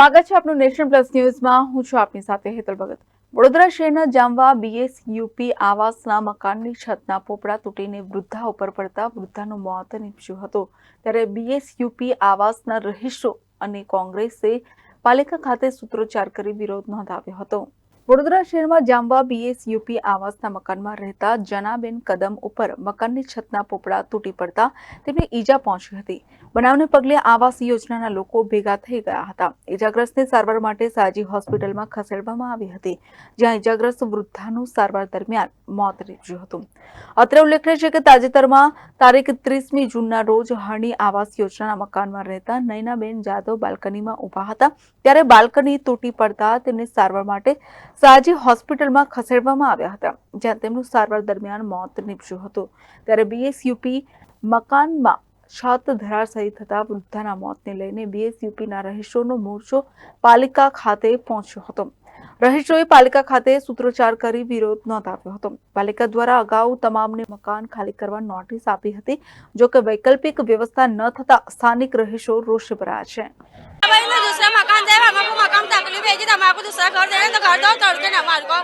સ્વાગત છે આપનું નેશન પ્લસ ન્યૂઝમાં. હું છું આપની સાથે હેતલ ભગત. વડોદરા શહેરના જામવા બીએસ યુપી આવાસના મકાનની છતના પોપડા તૂટીને વૃદ્ધા ઉપર પડતા વૃદ્ધાનું મોત નીપજ્યું હતું. ત્યારે બીએસ યુપી આવાસના રહીશો અને કોંગ્રેસે પાલિકા ખાતે સૂત્રોચ્ચાર કરી વિરોધ નોંધાવ્યો હતો. વડોદરા શહેરમાં જામવા બીએસયુપી આવાસના મકાનમાં રહેતા જનાબેન કદમ ઉપર મકાનની છતના પોપડા તૂટી પડતા તેમને ઈજા પહોંચી હતી. બનાવને પગલે આવાસ યોજનાના લોકો ભેગા થઈ ગયા હતા. ઈજાગ્રસ્તને સારવાર માટે સાજી હોસ્પિટલમાં ખસેડવામાં આવી હતી, જ્યાં ઈજાગ્રસ્ત વૃદ્ધાનું સારવાર દરમિયાન મોત નીપજ્યું હતું. અત્રે ઉલ્લેખનીય છે કે તાજેતરમાં તારીખ ત્રીસમી જૂનના રોજ હરણી આવાસ યોજનાના મકાનમાં રહેતા નયનાબેન જાદવ બાલ્કનીમાં ઊભા હતા. ત્યારે બાલ્કની તૂટી પડતા તેમને સારવાર માટે સાજી હોસ્પિટલમાં ખસેડવામાં આવ્યા હતા, જ્યાં તેમનું સારવાર દરમિયાન મોત નીપજ્યું હતું. ત્યારે બીએસયુપી મકાનમાં છત ધરાશાયી થતા વૃદ્ધાના મોતને લઈને બીએસયુપીના રહીશોનો મોરચો પાલિકા ખાતે પહોંચ્યો હતો. રહીશોએ પાલિકા ખાતે સૂત્રોચ્ચાર કરી વિરોધ નોંધાવ્યો હતો. પાલિકા દ્વારા અગાઉ તમામને મકાન ખાલી કરવા નોટિસ આપી હતી, જો કે વૈકલ્પિક વ્યવસ્થા ન થતા સ્થાનિક રહીશો રોષે ભરાયા છે भाई मैं दूसरा मकान जाए हमको मकान तकलीफ़ है कि तो हमारे दूसरा घर देंगे तो घर दो, तोड़ के ना हमारे को।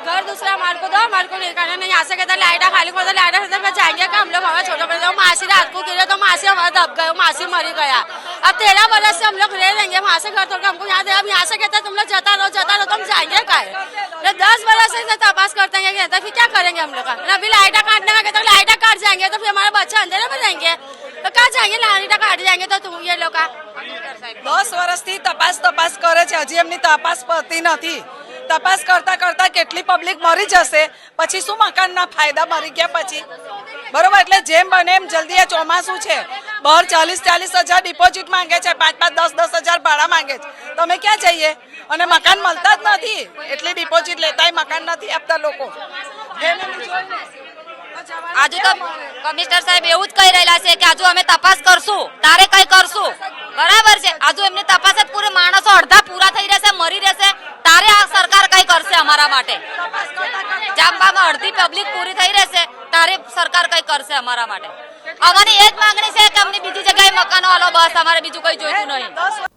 घर दूसरा हमारे को दो, हमारे को नहीं करना नहीं यहाँ से कहता लाइटा खाली दो लाइटा से मैं जाएँगे कि हम लोग हमारे छोटे बड़े मासी रात को गिरे तो मासी हमारा दब गए, मासी मरी गया। अब तेरह बरस से हम लोग रह रहेंगे वहाँ से घर तोड़ के, हमको यहाँ दे, अब यहाँ से कहता तुम लोग जता रहो जता रहो तो हम जाएँगे का दस बरस से तपास करते हैं कि तो फिर क्या करेंगे हम लोग? का अभी लाइटा काटने का कहते लाइटा लाइटा काट जाएंगे तो तुम ये लोग का દસ વર્ષથી તપાસ તપાસ કરે છે હજી એમની તપાસ પતી નથી તપાસ કરતા કરતા કેટલી પબ્લિક મરી જશે પછી શું મકાનના ફાયદા મરી ગયા પછી બરોબર એટલે જેમ બને એમ જલ્દી આ ચોમાસું છે બહાર ચાલીસ ચાલીસ હજાર ડિપોઝિટ માંગે છે પાંચ પાંચ દસ દસ હજાર ભાડા માંગે છે તમે ક્યાં જઈએ અને મકાન મળતા જ નથી એટલી ડિપોઝિટ લેતાય મકાન નથી આપતા લોકો Family જોઈને. આજુ તો કમિશનર સાહેબ એવું જ કહી રહેલા છે કે આજુ અમે તપાસ કરશું. તારે કઈ કરશું? બરાબર છે. આજુ એમની તપાસ જ પૂરે, માણસો અડધા પૂરા થઈ રહેશે, મરી રહેશે. તારે આ સરકાર કઈ કરશે અમારા માટે? જામવામાં અડધી પબ્લિક પૂરી થઈ રહેશે. તારે સરકાર કઈ કરશે અમારા માટે? અમારી એ જ માંગણી છે કે અમને બીજી જગ્યાએ મકાનો આલો. બસ, અમારે બીજું કઈ જોઈતું નહીં.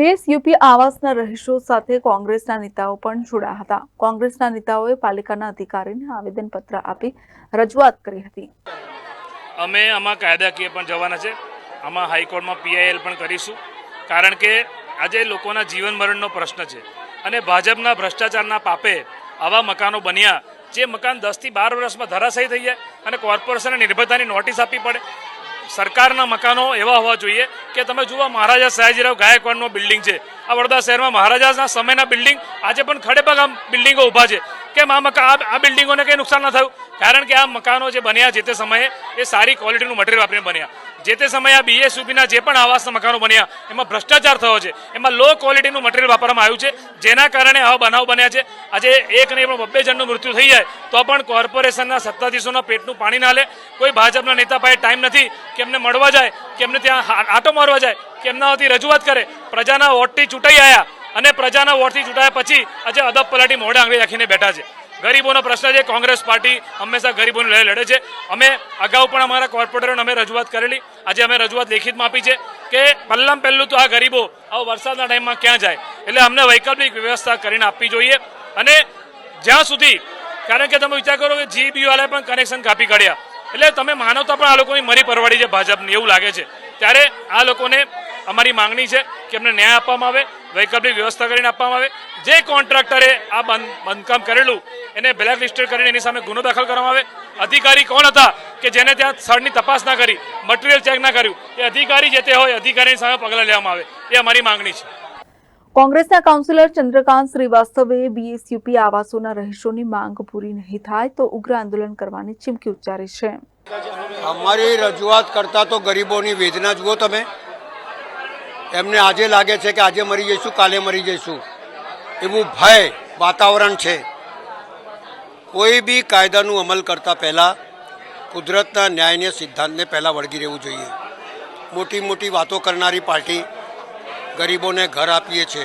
બેસ યુપી આવાસના રહીશો સાથે કોંગ્રેસના નેતાઓ પણ જોડાયા હતા. કોંગ્રેસના નેતાઓએ પાલિકાના અધિકારીને આવેદનપત્ર આપી રજૂઆત કરી હતી. અમે આમાં કાયદાકીય પણ જવાના છે. આમાં હાઈકોર્ટમાં પીઆઈએલ પણ કરીશું. કારણ કે આજે લોકોના જીવન મરણનો પ્રશ્ન છે. અને ભાજપના ભ્રષ્ટાચારના પાપે આવા મકાનો બન્યા, જે મકાન દસથી બાર વર્ષમાં ધરાશયી થઈ જાય અને કોર્પોરેશનને નિર્ભરતાની નોટિસ આપવી પડે સરકારના મકાનો એવા હોવા જોઈએ કે તમે જુઓ, મહારાજા સયાજીરાવ ગાયકવાડનો બિલ્ડિંગ છે. આ વડોદરા શહેરમાં મહારાજાના સમયના બિલ્ડિંગ, આજે પણ ખડેપગ આમ બિલ્ડિંગો ઊભા છે. કેમ આ મકા આ- બિલ્ડિંગોને કંઈ નુકસાન ન થયું? કારણ કે આ મકાનો જે બન્યા જે તે સમયે એ સારી ક્વોલિટીનું મટીરિયલ વાપરીને બન્યા. જે તે સમયે આ બીએસયુપીના જે પણ આવાસના મકાનો બન્યા, એમાં ભ્રષ્ટાચાર થયો છે. એમાં લો ક્વોલિટીનું મટીરિયલ વાપરવામાં આવ્યું છે. જેના કારણે આવા બનાવ બન્યા છે. આજે એક નહીં, પણ બબ્બે જણનું મૃત્યુ થઈ જાય, તો પણ કોર્પોરેશનના સત્તાધીશોના પેટનું પાણી ના લે. કોઈ ભાજપના નેતા પાસે ટાઈમ નથી કે એમને મળવા જાય, કે એમને ત્યાં આટો મારવા જાય, કે એમના રજૂઆત કરે. પ્રજાના વોટથી ચૂંટાઈ આવ્યા અને પ્રજાના વોટથી ચૂંટાયા પછી આજે અદબ પલાટી મોઢે આંગળી રાખીને બેઠા છે. ગરીબોનો પ્રશ્ન છે, કોંગ્રેસ પાર્ટી હંમેશા ગરીબોને લઈ લડે છે. અમે અગાઉ પણ અમારા કોર્પોરેટરોને અમે રજૂઆત કરેલી. આજે અમે રજૂઆત લેખિતમાં આપી છે કે પહેલાં પહેલું તો આ ગરીબો આવો વરસાદના ટાઈમમાં ક્યાં જાય? એટલે અમને વૈકલ્પિક વ્યવસ્થા કરીને આપવી જોઈએ. અને જ્યાં સુધી, કારણ કે તમે વિચાર કરો કે જીબી વાળાએ પણ કનેક્શન કાપી કાઢ્યા. એટલે તમે માનો તો પણ આ લોકોની મરી પરવાડી છે ભાજપની, એવું લાગે છે. ત્યારે આ લોકોને અમારી માંગણી છે કે એમને ન્યાય આપવામાં આવે વૈકલ્પિક વ્યવસ્થા કરીને આપવામાં આવે. જે કોન્ટ્રાક્ટરે આ બંધ બાંધકામ કરેલું એને બ્લેક લિસ્ટેડ કરીને એની સામે ગુનો દાખલ કરવામાં આવે. અધિકારી કોણ હતા કે જેને ત્યાં સ્થળની તપાસ ના કરી મટીરિયલ ચેક ના કર્યું? એ અધિકારી જે તે હોય અધિકારીની સામે પગલાં લેવામાં આવે. એ અમારી માંગણી છે. કોંગ્રેસના કાઉન્સિલર ચંદ્રકાંત શ્રીવાસ્તવે બીએસયુપી આવાસોના રહીશોની માંગ પૂરી નહીં થાય તો ઉગ્ર આંદોલન કરવાની ચીમકી ઉચ્ચારી છે. અમારી રજૂઆત કરતા તો ગરીબોની વેદના જુઓ તમે. એમને આજે લાગે છે કે આજે મરી જઈશું, કાલે મરી જઈશું. એવું ભય વાતાવરણ છે. કોઈ બી કાયદાનું અમલ કરતા પહેલાં કુદરતના ન્યાયને સિદ્ધાંતને પહેલાં વળગી રહેવું જોઈએ. મોટી મોટી વાતો કરનારી પાર્ટી ગરીબોને ઘર આપીએ છે.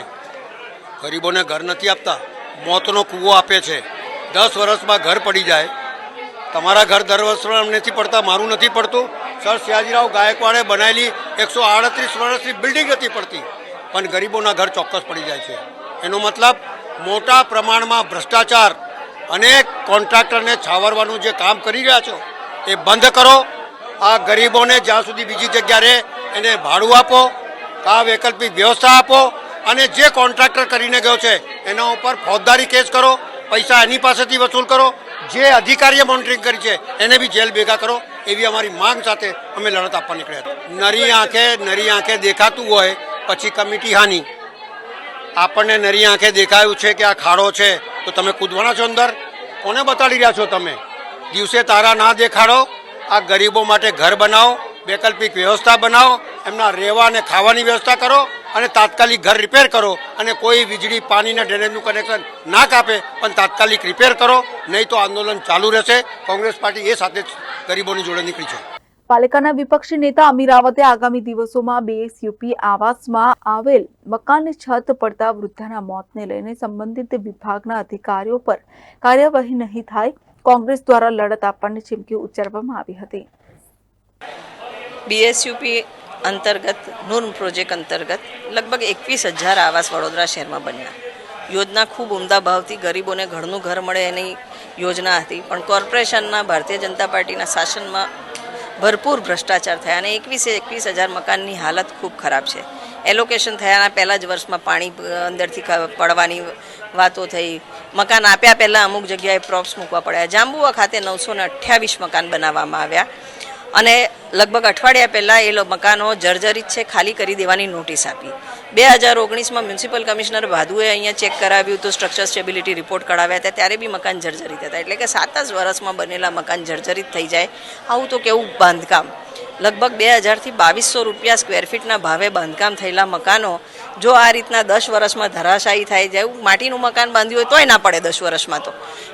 ગરીબોને ઘર નથી આપતા, મોતનો કૂવો આપે છે. દસ વર્ષમાં ઘર પડી જાય. તમારા ઘર દર વર્ષમાં નથી પડતા, મારું નથી પડતું. સર સયાજીરાવ ગાયકવાડે બનાવેલી એકસો આડત્રીસ વર્ષની બિલ્ડિંગ હતી પડતી, પણ ગરીબોના ઘર ચોક્કસ પડી જાય છે. એનો મતલબ, મોટા પ્રમાણમાં ભ્રષ્ટાચાર અનેક કોન્ટ્રાક્ટરને છાવરવાનું જે કામ કરી રહ્યા છો, એ બંધ કરો. આ ગરીબોને જ્યાં સુધી બીજી જગ્યા રહે, એને ભાડું આપો, આ વૈકલ્પિક વ્યવસ્થા આપો, અને જે કોન્ટ્રાક્ટર કરીને ગયો છે, એના ઉપર ફોજદારી કેસ કરો, પૈસા એની પાસેથી વસૂલ કરો, જે અધિકારીએ મોનિટરિંગ કરી છે, એને બી જેલ ભેગા કરો. એવી અમારી માંગ સાથે અમે લડત આપવા નીકળ્યા નરી આંખે નરી આંખે દેખાતું હોય, પછી કમિટી હાની. આપણને નરી આંખે દેખાયું છે કે આ ખાડો છે, તો તમે કૂદવાના છો અંદર? કોને બતાડી રહ્યા છો તમે? દિવસે તારા ના દેખાડો, આ ગરીબો માટે ઘર બનાવો, વૈકલ્પિક વ્યવસ્થા બનાવો, એમના રહેવા અને ખાવાની વ્યવસ્થા કરો, અને તાત્કાલિક ઘર રિપેર કરો, અને કોઈ વીજળી, પાણીના ડ્રેનેજનું કનેક્શન ના કાપે, પણ તાત્કાલિક રિપેર કરો, નહીં તો આંદોલન ચાલુ રહેશે. કોંગ્રેસ પાર્ટી એ સાથે જ ગરીબોની જોડે નીકળી છે પાલિકાના વિપક્ષી નેતા અમીર રાવતે આગામી દિવસોમાં બીએસયુપી આવાસમાં આવેલ મકાનની છત પડતા વૃદ્ધાના મોતને લઈને સંબંધિત વિભાગના અધિકારીઓ પર કાર્યવાહી નહીં થાય કોંગ્રેસ દ્વારા લડત આપવાની ચીમકી ઉચ્ચારવામાં આવી હતી. બીએસયુપી અંતર્ગત નૂર્મ પ્રોજેક્ટ અંતર્ગત લગભગ એકવીસ હજાર આવાસ વડોદરા શહેરમાં બન્યા. યોજના ખૂબ ઉમદા ભાવથી ગરીબોને ઘરનું ઘર મળે એની યોજના હતી. પણ કોર્પોરેશનના ભારતીય જનતા પાર્ટીના શાસનમાં ભરપૂર ભ્રષ્ટાચાર થયા અને એકવીસે એકવીસ હજાર મકાનની હાલત ખૂબ ખરાબ છે. એલોકેશન થયાના પહેલાં જ વર્ષમાં પાણી અંદરથી પડવાની વાતો થઈ. મકાન આપ્યા પહેલાં અમુક જગ્યાએ પ્રોપ્સ મૂકવા પડ્યા. જાંબુવા ખાતે નવસો ને અઠ્યાવીસ મકાન બનાવવામાં આવ્યા. અને લગભગ અઠવાડિયા પહેલાં એ મકાનો જર્જરિત છે, ખાલી કરી દેવાની નોટિસ આપી. બે હજાર ઓગણીસમાં મ્યુનિસિપલ કમિશનર ભાદુએ અહીંયા ચેક કરાવ્યું તો સ્ટ્રક્ચર સ્ટેબિલિટી રિપોર્ટ કઢાવ્યા હતા, ત્યારે બી મકાન જર્જરિત હતા. એટલે કે સાત જ વર્ષમાં બનેલા મકાન જર્જરિત થઈ જાય, આવું તો કેવું બાંધકામ. લગભગ બે હજારથી બાવીસો રૂપિયા સ્ક્વેર ફીટના ભાવે બાંધકામ થયેલા મકાનો જો આ રીતના દસ વર્ષમાં ધરાશાયી થાય જાય માટીનું મકાન બાંધ્યું હોય તોય ના પડે દસ વર્ષમાં તો.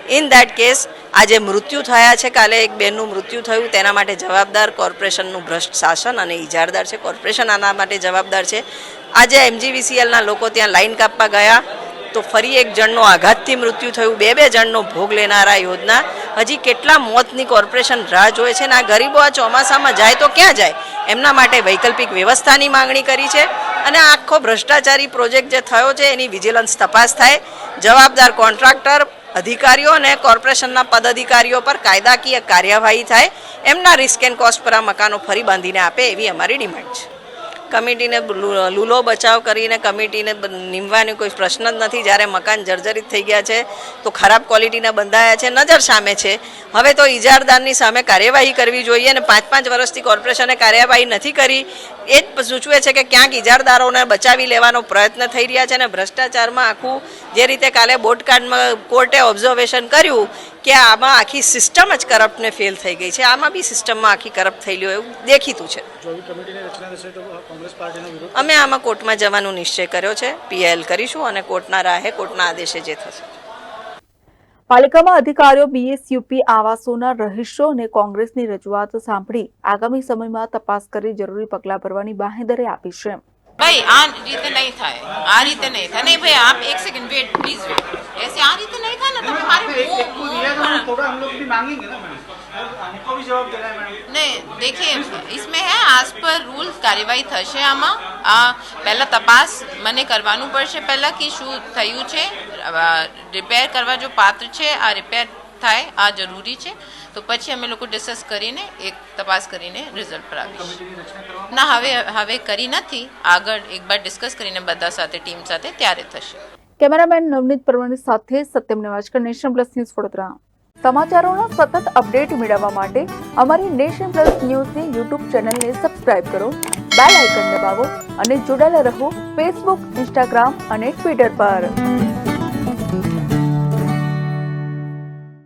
ઇન દેટ કેસ આજે મૃત્યુ થયા છે, કાલે એક બેનનું મૃત્યુ થયું, તેના માટે જવાબદાર કોર્પોરેશનનું ભ્રષ્ટ શાસન અને ઇજારદાર છે. કોર્પોરેશન આના માટે જવાબદાર છે. આજે એમજીવીસીએલના લોકો ત્યાં લાઈન કાપવા ગયા, તો ફરી એક જણનો આઘાતથી મૃત્યુ થયું. બે બે જણનો ભોગ લેનારા યોજના. હજી કેટલા મોતની કોર્પોરેશન રાહ જોવે છે ને આ ગરીબો આ ચોમાસામાં જાય તો ક્યાં જાય? એમના માટે વૈકલ્પિક વ્યવસ્થાની માંગણી કરી છે. અને આખો ભ્રષ્ટાચારી પ્રોજેક્ટ જે થયો છે, એની વિજિલન્સ તપાસ થાય. જવાબદાર કોન્ટ્રાક્ટર, અધિકારીઓ અને કોર્પોરેશનના પદાધિકારીઓ પર કાયદાકીય કાર્યવાહી થાય. એમના રિસ્ક એન્ડ કોસ્ટ પર આ મકાનો ફરી બાંધીને આપે એવી અમારી ડિમાન્ડ છે. કમિટીને લૂલો બચાવ કરીને કમિટીને નીમવાની કોઈ પ્રશ્ન જ નથી. જ્યારે મકાન જર્જરિત થઈ ગયા છે, તો ખરાબ ક્વોલિટીના બંધાયા છે, નજર સામે છે. હવે તો ઇજારદારની સામે કાર્યવાહી કરવી જોઈએ અને પાંચ પાંચ વર્ષથી કોર્પોરેશને કાર્યવાહી નથી કરી. એ જ સૂચવે છે કે ક્યાંક ઇજારદારોને બચાવી લેવાનો પ્રયત્ન થઈ રહ્યા છે અને ભ્રષ્ટાચારમાં આખું જે રીતે કાલે બોટકાંડમાં કોર્ટે ઓબ્ઝર્વેશન કર્યું કે આમાં આખી સિસ્ટમ જ કરપ્ટને ફેલ થઈ ગઈ છે. આમાં બી સિસ્ટમમાં આખી કરપ્ટ થઈ હોય એવું દેખીતું છે. અમે આમાં કોર્ટમાં જવાનો નિશ્ચય કર્યો છે. પીએલ કરીશું અને કોર્ટના રાહે કોર્ટના આદેશે જે થશે. પાલિકામાં અધિકારીઓ બીએસયુપી આવાસોના રહીશો અને કોંગ્રેસની રજૂઆત સાંભળી આગામી સમયમાં તપાસ કરી જરૂરી પગલાં ભરવાની બાહેંધરી આપી છે. ભાઈ આ રીતે નહીં થાય આ રીતે નહીં થાય નહીં ભાઈ આપ एक सेकंड वेट प्लीज वेट ऐसे आ રીતે નહીં થાય ને તમે મારે एक मुंह- एक को मुंह दिया था पर- थोड़ा हम लोग भी मांगेंगे ना मैडम हमको भी जवाब देना है मैडम નહીં દેખીએ इसमें है આજ પર રૂલ્સ કાર્યવાહી થશે આમાં આ પહેલા તપાસ મને કરવાનું પડશે પહેલા કે શું થયું છે રિપેર કરવા જો પાત્ર છે આ રિપેર થાય, આ જરૂરી છે. તો પછી અમે લોકો ડિસ્કસ કરીને એક તપાસ કરીને રિઝલ્ટ પર આવીશું. ના, હવે હવે કરી નથી. આગળ એક બાર ડિસ્કસ કરીને બધા સાથે ટીમ સાથે ત્યારે થશે. કેમેરામેન નવનીત પરમાણી સાથે Satyam Nevajkar nation plus news Vadodara. સમાચારોનો સતત અપડેટ મેળવવા માટે અમારી નેશન પ્લસ ન્યૂઝની યુટ્યુબ ચેનલને સબસ્ક્રાઇબ કરો, બેલ આઇકન દબાવો અને જોડાયેલા રહો ફેસબુક, ઇન્સ્ટાગ્રામ અને ટ્વિટર પર.